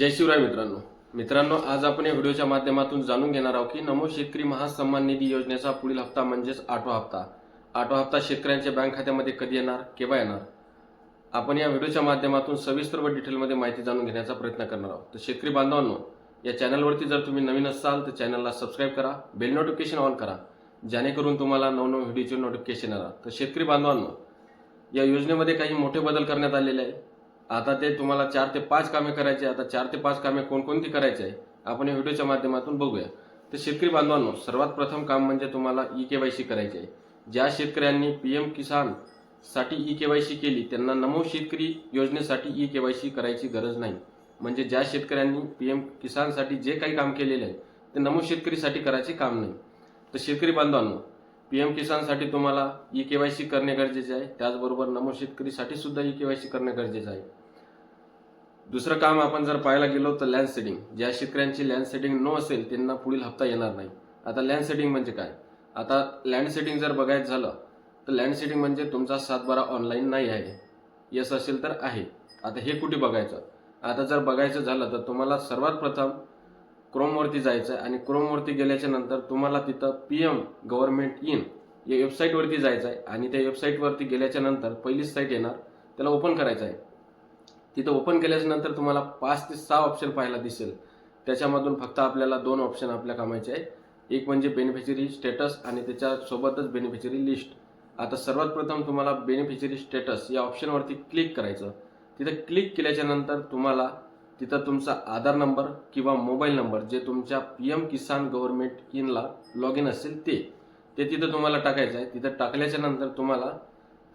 जय शिवराय मित्रांनो. मित्रांनो आज आपण या व्हिडिओच्या माध्यमातून जाणून घेणार आहोत की नमो शेतकरी महासन्मान निधी योजनेचा पुढील हप्ता म्हणजेच आठवा हप्ता. आठवा हप्ता शेतकऱ्यांच्या बँक खात्यामध्ये कधी येणार केव्हा येणार? आपण या व्हिडिओच्या माध्यमातून सविस्तर व डिटेलमध्ये माहिती जाणून घेण्याचा प्रयत्न करणार आहोत. तर शेतकरी बांधवांनो या चॅनलवरती जर तुम्ही नवीन असाल तर चॅनलला सबस्क्राईब करा बेल नोटिफिकेशन ऑन करा जेणेकरून तुम्हाला नवनव व्हिडिओचे नोटिफिकेशन येणार. तर शेतकरी बांधवांनो या योजनेमध्ये काही मोठे बदल करण्यात आलेले आहे आता ते तुम्हाला चार ते पाच कामे करायची आता चार ते पाच कामे कोणकोणती करायची आहे आपण या व्हिडिओच्या माध्यमातून बघूया. तर शेतकरी बांधवांनो सर्वात प्रथम काम म्हणजे तुम्हाला ई के वाय सी करायची आहे. ज्या शेतकऱ्यांनी पी एम किसानसाठी ई सी केली त्यांना नमो शेतकरी योजनेसाठी ई केवायसी करायची गरज नाही. म्हणजे ज्या शेतकऱ्यांनी पी एम किसानसाठी जे काही काम केलेले आहे ते नमो शेतकरीसाठी करायचे काम नाही. तर शेतकरी बांधवांनो पी एम किसानसाठी तुम्हाला ई के वाय सी करणे गरजेचे आहे. त्याचबरोबर नमो शेतकरीसाठी सुद्धा ई के वाय सी करणे गरजेचं आहे. दुसरं काम आपण जर पाहायला गेलो तर लँड सेटिंग ज्या शेतकऱ्यांची लँड सेटिंग नो असेल त्यांना पुढील हप्ता येणार नाही. आता लँड सेटिंग म्हणजे काय? आता लँड सेटिंग जर बघायचं झालं तर लँड सेटिंग म्हणजे तुमचा सातबारा ऑनलाईन नाही आहे. यस असेल तर आहे. आता हे कुठे बघायचं? आता जर बघायचं झालं तर तुम्हाला सर्वात प्रथम क्रोमवरती जायचं आहे आणि क्रोमवरती गेल्याच्यानंतर तुम्हाला तिथं पी एम गव्हर्नमेंट इन या वेबसाईटवरती जायचं आहे. आणि त्या वेबसाईटवरती गेल्याच्यानंतर पहिलीच साईट येणार त्याला ओपन करायचं आहे. तिथं ओपन केल्याच्यानंतर तुम्हाला पाच ते सहा ऑप्शन पाहायला दिसेल. त्याच्यामधून फक्त आपल्याला दोन ऑप्शन आपल्या कामायचे आहे एक म्हणजे बेनिफिशरी स्टेटस आणि त्याच्यासोबतच बेनिफिशरी लिस्ट आता सर्वात प्रथम तुम्हाला बेनिफिशरी स्टेटस या ऑप्शनवरती क्लिक करायचं. तिथं क्लिक केल्याच्यानंतर तुम्हाला तिथं तुमचा आधार नंबर किंवा मोबाईल नंबर जे तुमच्या पी एम किसान गव्हर्नमेंट इनला लॉग इन असेल ते. ते तिथं तुम्हाला टाकायचं आहे. तिथं टाकल्याच्यानंतर तुम्हाला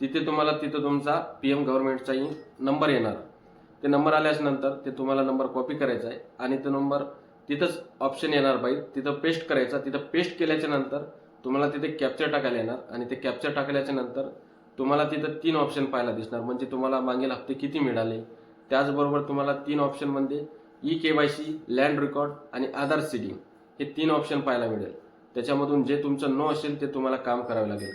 तिथे तुम्हाला तिथं तुमचा पी एम गव्हर्नमेंटचा नंबर येणार. ते नंबर आल्याच्यानंतर ते तुम्हाला नंबर कॉपी करायचा आहे. आणि तो नंबर तिथंच ऑप्शन येणार बाई. तिथं पेस्ट करायचा. तिथं पेस्ट केल्याच्यानंतर तुम्हाला तिथे कॅप्चर टाकायला येणार. आणि ते कॅप्चर टाकल्याच्या नंतर तुम्हाला तिथं तीन ऑप्शन पाहायला दिसणार. म्हणजे तुम्हाला मागील हप्ते किती मिळाले? त्याचबरोबर तुम्हाला तीन ऑप्शनमध्ये E K Y C land record आणि आधार सिडिंग हे तीन ऑप्शन पाहायला मिळेल. त्याच्यामधून जे तुमचं नो असेल ते तुम्हाला काम करावे लागेल.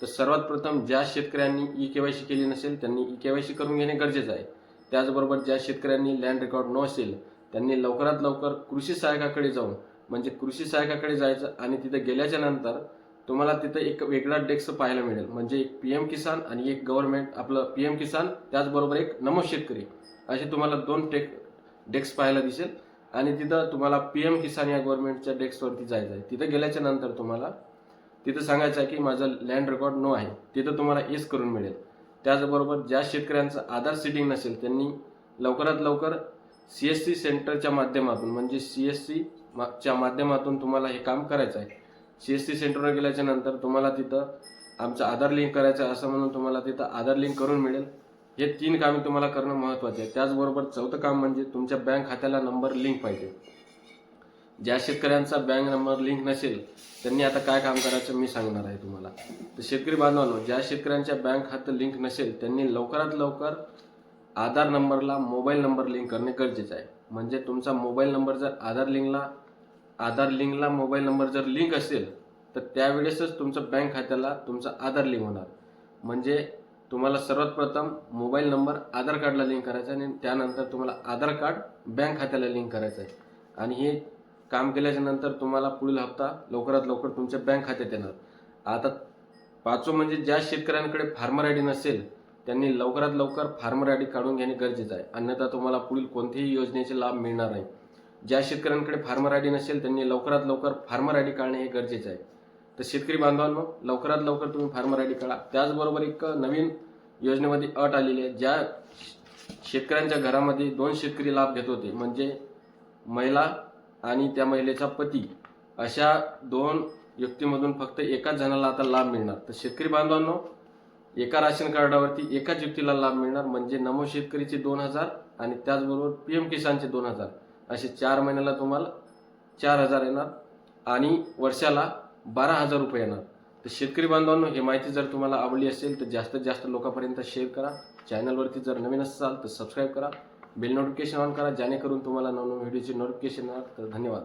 तर सर्वात प्रथम ज्या शेतकऱ्यांनी ई के वाय सी केली नसेल त्यांनी ई के वाय सी करून घेणे गरजेचं आहे. त्याचबरोबर ज्या शेतकऱ्यांनी लँड रेकॉर्ड नो असेल त्यांनी लवकरात लवकर कृषी सहायकाकडे जाऊन म्हणजे कृषी सहायकाकडे जायचं आणि तिथे गेल्याच्यानंतर तुम्हाला तिथं एक वेगळा डेस्क पाहायला मिळेल. म्हणजे एक पी एम किसान आणि एक गव्हर्नमेंट आपलं पी एम किसान त्याचबरोबर एक नमो शेतकरी असे तुम्हाला दोन टेक डेस्क पाहायला दिसेल. आणि तिथं तुम्हाला पी एम किसान या गव्हर्नमेंटच्या डेस्कवरती जायचं आहे. तिथं गेल्याच्यानंतर तुम्हाला तिथं सांगायचं आहे की माझं लँड रेकॉर्ड नो आहे. तिथं तुम्हाला येस करून मिळेल. त्याचबरोबर ज्या शेतकऱ्यांचं आधार सीडिंग नसेल त्यांनी लवकरात लवकर सी एस सी सेंटरच्या माध्यमातून म्हणजे सी एस सी च्या माध्यमातून तुम्हाला हे काम करायचं आहे. सी एस सी सेंटरवर गेल्याच्यानंतर तुम्हाला तिथं आमचं आधार लिंक करायचं आहे असं म्हणून तुम्हाला तिथं आधार लिंक करून मिळेल. हे तीन कामे तुम्हाला करणं महत्त्वाचे आहे. त्याचबरोबर चौथं काम म्हणजे तुमच्या बँक खात्याला नंबर लिंक पाहिजे. ज्या शेतकऱ्यांचा बँक नंबर लिंक नसेल त्यांनी आता काय काम करायचं मी सांगणार आहे तुम्हाला. तर शेतकरी बांधवांनो ज्या शेतकऱ्यांच्या बँक खातं लिंक नसेल त्यांनी लवकरात लवकर आधार नंबरला मोबाईल नंबर लिंक करणे गरजेचं आहे. म्हणजे तुमचा मोबाईल नंबर जर आधार लिंकला आधार लिंकला मोबाईल नंबर जर लिंक असेल तर त्यावेळेसच तुमचं बँक खात्याला तुमचा आधार लिंक होणार. म्हणजे तुम्हाला सर्वात प्रथम मोबाईल नंबर आधार कार्डला लिंक करायचा आहे आणि त्यानंतर तुम्हाला आधार कार्ड बँक खात्याला लिंक करायचं आहे. आणि हे काम केल्याच्यानंतर तुम्हाला पुढील हप्ता लवकरात लवकर तुमच्या बँक खात्यात येणार. आता पाचवं म्हणजे ज्या शेतकऱ्यांकडे फार्मर आय डी नसेल त्यांनी लवकरात लवकर फार्मर आय डी काढून घेणे गरजेचं आहे. अन्यथा तुम्हाला पुढील कोणतेही योजनेचे लाभ मिळणार नाही. ज्या शेतकऱ्यांकडे फार्मर आय डी नसेल त्यांनी लवकरात लवकर फार्मर आय डी काढणे हे गरजेचे आहे. तर शेतकरी बांधवांनो लवकरात लवकर तुम्ही फार्मर आय डी काढा. त्याचबरोबर एक नवीन योजनेमध्ये अट आलेली आहे. ज्या शेतकऱ्यांच्या घरामध्ये दोन शेतकरी लाभ घेत होते म्हणजे महिला आणि त्या महिलेचा पती. अशा दोन व्यक्तीमधून फक्त एकाच जणाला आता लाभ मिळणार. तर शेतकरी बांधवांनो एका राशन कार्डावरती एकाच व्यक्तीला लाभ मिळणार म्हणजे नमो शेतकरीचे दोन हजार आणि त्याचबरोबर पी एम किसानचे दोन हजार. असे चार महिन्याला तुम्हाला चार हजार येणार आणि वर्षाला बारा हजार रुपये येणार. तर शेतकरी बांधवांनो ही माहिती जर तुम्हाला आवडली असेल तर जास्तीत जास्त लोकांपर्यंत शेअर करा. चॅनलवरती जर नवीन असाल तर सबस्क्राईब करा. बेल नोटिफिकेशन ऑन करा जेणेकरून तुम्हाला नवनवीन व्हिडिओचे नोटिफिकेशन येणार. तर धन्यवाद.